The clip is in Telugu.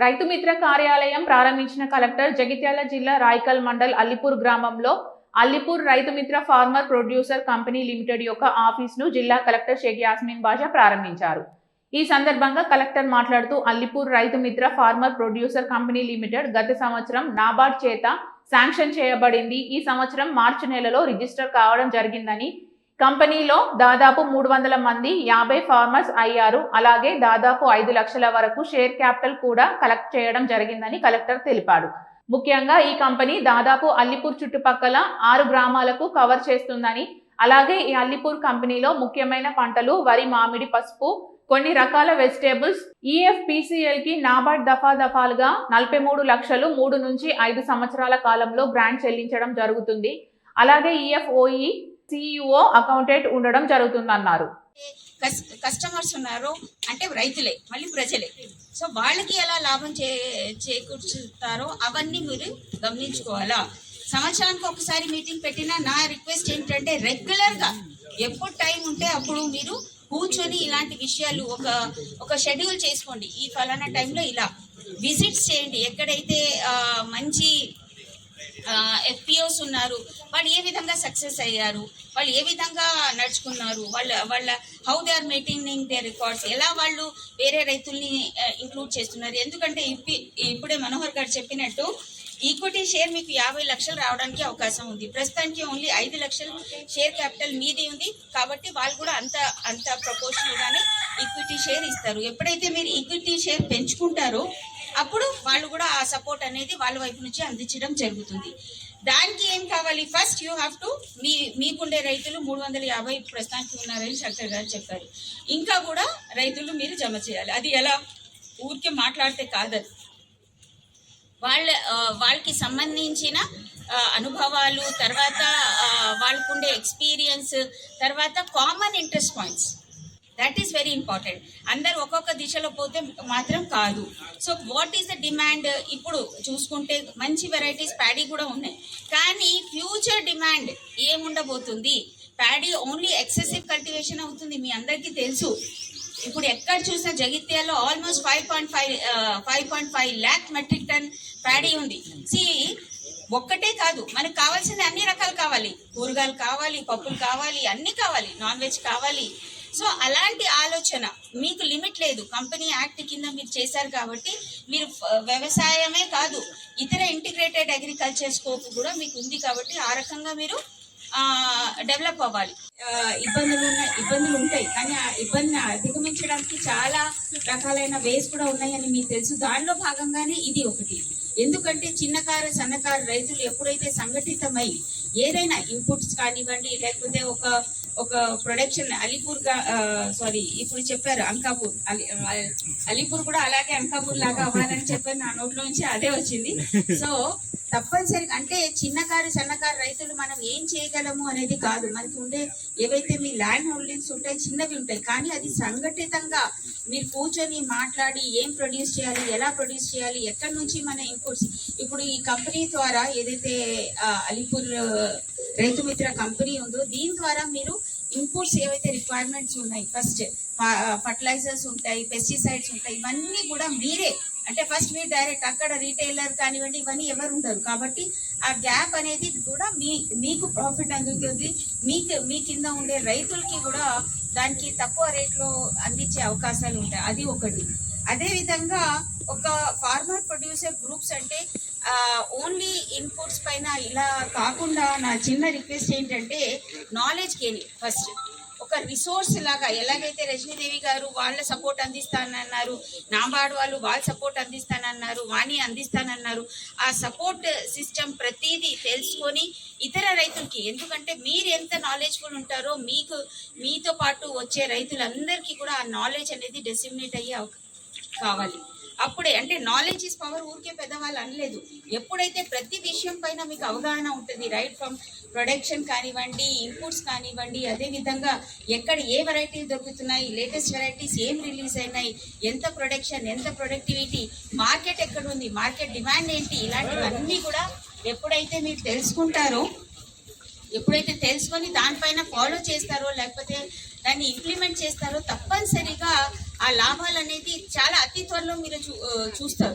రైతు మిత్ర కార్యాలయం ప్రారంభించిన కలెక్టర్ జగిత్యాల జిల్లా రాయకల్ మండల్ అల్లిపూర్ గ్రామంలో Allipur Rythu Mitra farmer producer company limited యొక్క ఆఫీస్ను జిల్లా కలెక్టర్ షేక్ యాస్మిన్ బాషా ప్రారంభించారు. ఈ సందర్భంగా కలెక్టర్ మాట్లాడుతూ Allipur Rythu Mitra farmer producer company limited గత సంవత్సరం నాబార్డ్ చేత శాంక్షన్ చేయబడింది. ఈ సంవత్సరం మార్చి నెలలో రిజిస్టర్ కావడం జరిగిందని కంపెనీలో దాదాపు మూడు వందల మంది యాభై ఫార్మర్స్ అయ్యారు. అలాగే దాదాపు ఐదు లక్షల వరకు షేర్ క్యాపిటల్ కూడా కలెక్ట్ చేయడం జరిగిందని కలెక్టర్ తెలిపాడు. ముఖ్యంగా ఈ కంపెనీ దాదాపు అల్లిపూర్ చుట్టుపక్కల ఆరు గ్రామాలకు కవర్ చేస్తుందని అలాగే ఈ అల్లిపూర్ కంపెనీలో ముఖ్యమైన పంటలు వరి మామిడి పసుపు కొన్ని రకాల వెజిటేబుల్స్ ఈఎఫ్పిసిఎల్కి నాబార్డ్ దఫా దఫాలుగా నలభై మూడు లక్షలు మూడు నుంచి ఐదు సంవత్సరాల కాలంలో గ్రాంట్ చెల్లించడం జరుగుతుంది. అలాగే ఈఎఫ్ఓఈ సిఇఓ అకౌంటెంట్ ఉండడం జరుగుతుందన్నారు. కస్ కస్టమర్స్ ఉన్నారు. అంటే రైతులే మళ్ళీ ప్రజలే. సో వాళ్ళకి ఎలా లాభం చే చేకూర్చుతారో అవన్నీ మీరు గమనించుకోవాలా. సంవత్సరానికి ఒకసారి మీటింగ్ పెట్టినా నా రిక్వెస్ట్ ఏంటంటే రెగ్యులర్గా ఎప్పుడు టైం ఉంటే అప్పుడు మీరు కూర్చొని ఇలాంటి విషయాలు ఒక ఒక షెడ్యూల్ చేసుకోండి. ఈ ఫలానా టైంలో ఇలా విజిట్స్ చేయండి. ఎక్కడైతే మంచి ఎఫ్పిఓస్ ఉన్నారు. వాళ్ళు ఏ విధంగా సక్సెస్ అయ్యారు? వాళ్ళు ఏ విధంగా నడుచుకున్నారు? వాళ్ళ వాళ్ళ how they are maintaining they records ఎలా వాళ్ళు వేరే రైతుల్ని ఇంక్లూడ్ చేస్తున్నారు? ఎందుకంటే ఇప్పి ఇప్పుడే మనోహర్ గారు చెప్పినట్టు ఈక్విటీ షేర్ మీకు యాభై లక్షలు రావడానికి అవకాశం ఉంది. ప్రస్తుతానికి ఓన్లీ ఐదు లక్షలు షేర్ క్యాపిటల్ మీది ఉంది. కాబట్టి వాళ్ళు కూడా అంత అంత ప్రపోర్షనల్గానే ఈక్విటీ షేర్ ఇస్తారు. ఎప్పుడైతే మీరు ఈక్విటీ షేర్ పెంచుకుంటారో అప్పుడు వాళ్ళు కూడా ఆ సపోర్ట్ అనేది వాళ్ళ వైపు నుంచి అందించడం జరుగుతుంది. దానికి ఏం కావాలి? ఫస్ట్ యూ హ్యావ్ టు మీ మీకుండే రైతులు మూడు వందల యాభై ప్రస్తుతానికి ఉన్నారని శంకర్ గారు చెప్పారు. ఇంకా కూడా రైతులు మీరు జమ చేయాలి. అది ఎలా? ఊరికే మాట్లాడితే కాదు వాళ్ళ వాళ్ళకి సంబంధించిన అనుభవాలు తర్వాత వాళ్ళకుండే ఎక్స్పీరియన్స్ తర్వాత common interest points that is very important అందరు ఒక్కొక్క దిశలో పోతే మాత్రం కాదు. So what is the demand ఇప్పుడు చూసుకుంటే మంచి వెరైటీస్ ప్యాడీ కూడా ఉన్నాయి. కానీ ఫ్యూచర్ డిమాండ్ ఏముండబోతుంది? ప్యాడీ ఓన్లీ ఎక్సెసివ్ కల్టివేషన్ అవుతుంది మీ అందరికీ తెలుసు. ఇప్పుడు ఎక్కడ చూసినా జగిత్యాలో almost five point five five point five lakh metric ton paddy ఉంది. సి ఒక్కటే కాదు మనకు కావాల్సింది అన్ని రకాలు కావాలి. కూరగాయలు కావాలి పప్పులు కావాలి అన్ని కావాలి నాన్ వెజ్ కావాలి. సో అలాంటి ఆలోచన మీకు లిమిట్ లేదు. కంపెనీ యాక్ట్ కింద మీరు చేశారు కాబట్టి మీరు uh, వ్యవసాయమే కాదు ఇతర ఇంటిగ్రేటెడ్ అగ్రికల్చర్ స్కోప్ కూడా మీకు ఉంది కాబట్టి ఆ రకంగా మీరు డెవలప్ అవ్వాలి. ఇబ్బందులు ఉన్న ఇబ్బందులు ఉంటాయి. కానీ ఆ ఇబ్బందిని అధిగమించడానికి చాలా రకాలైన వేస్ కూడా ఉన్నాయని మీకు తెలుసు. దానిలో భాగంగానే ఇది ఒకటి. ఎందుకంటే చిన్నకారు సన్నకారు రైతులు ఎప్పుడైతే సంఘటితమై ఏదైనా ఇన్పుట్స్ కానివ్వండి లేకపోతే ఒక ఒక ప్రొడక్షన్ అలీపూర్ సారీ ఇప్పుడు చెప్పారు అంకాపూర్. అలి- అలీపూర్ కూడా అలాగే అంకాపూర్ లాగా అవ్వాలని చెప్పారు నా నోట్లో నుంచి అదే వచ్చింది. సో తప్పనిసరిగా అంటే చిన్నకారు సన్నకారు రైతులు మనం ఏం చేయగలము అనేది కాదు. మనకి ఉండే ఏవైతే మీ ల్యాండ్ హోల్డింగ్స్ ఉంటాయి చిన్నవి ఉంటాయి కానీ అది సంఘటితంగా మీరు కూర్చొని మాట్లాడి ఏం ప్రొడ్యూస్ చేయాలి ఎలా ప్రొడ్యూస్ చేయాలి ఎక్కడి నుంచి మన ఇన్పుట్స్ ఇప్పుడు ఈ కంపెనీ ద్వారా ఏదైతే అలీపూర్ రైతు మిత్ర కంపెనీ ఉందో దీని ద్వారా మీరు ఇన్పుట్స్ ఏవైతే రిక్వైర్మెంట్స్ ఉన్నాయి ఫస్ట్ ఫర్టిలైజర్స్ ఉంటాయి పెస్టిసైడ్స్ ఉంటాయి ఇవన్నీ కూడా మీరే అంటే ఫస్ట్ మీరు డైరెక్ట్ అక్కడ రీటైలర్ కానివ్వండి ఇవన్నీ ఎవరు ఉండరు. కాబట్టి ఆ గ్యాప్ అనేది కూడా మీ మీకు ప్రాఫిట్ అందుతుంది. మీకు మీ కింద ఉండే రైతులకి కూడా దానికి తక్కువ రేట్లో అందించే అవకాశాలు ఉంటాయి. అది ఒకటి. అదేవిధంగా ఒక ఫార్మర్ ప్రొడ్యూసర్ గ్రూప్స్ అంటే ఓన్లీ ఇన్పుట్స్ పైన ఇలా కాకుండా నా చిన్న రిక్వెస్ట్ ఏంటంటే నాలెడ్జ్ గెయిన్ ఫస్ట్ ఒక రిసోర్స్ లాగా ఎలాగైతే రజనీదేవి గారు వాళ్ళ సపోర్ట్ అందిస్తానన్నారు నాబార్డ్ వాళ్ళు వాళ్ళ సపోర్ట్ అందిస్తానన్నారు వాణి అందిస్తానన్నారు ఆ సపోర్ట్ సిస్టమ్ ప్రతిదీ తెలుసుకొని ఇతర రైతులకి ఎందుకంటే మీరు ఎంత నాలెడ్జ్ఫుల్ ఉంటారో మీకు మీతో పాటు వచ్చే రైతులందరికీ కూడా ఆ నాలెడ్జ్ అనేది డెసిమినేట్ అయ్యే కావాలి. అప్పుడే అంటే నాలెడ్జ్ ఇస్ పవర్ ఊరికే పెద్దవాళ్ళు అనలేదు. ఎప్పుడైతే ప్రతి విషయం పైన మీకు అవగాహన ఉంటుంది రైట్ ఫ్రమ్ ప్రొడక్షన్ కానివ్వండి ఇన్పుట్స్ కానివ్వండి అదే విధంగా ఎక్కడ ఏ వెరైటీస్ దొరుకుతున్నాయి లేటెస్ట్ వెరైటీస్ ఏం రిలీజ్ అయినాయి ఎంత ప్రొడక్షన్ ఎంత ప్రొడక్టివిటీ మార్కెట్ ఎక్కడ ఉంది మార్కెట్ డిమాండ్ ఏంటి ఇలాంటివన్నీ కూడా ఎప్పుడైతే మీరు తెలుసుకుంటారో ఎప్పుడైతే తెలుసుకొని దానిపైన ఫాలో చేస్తారో లేకపోతే దాన్ని ఇంప్లిమెంట్ చేస్తారో తప్పనిసరిగా ఆ లాభాలు అనేది చాలా అతి త్వరలో మీరు చూ- చూస్తారు.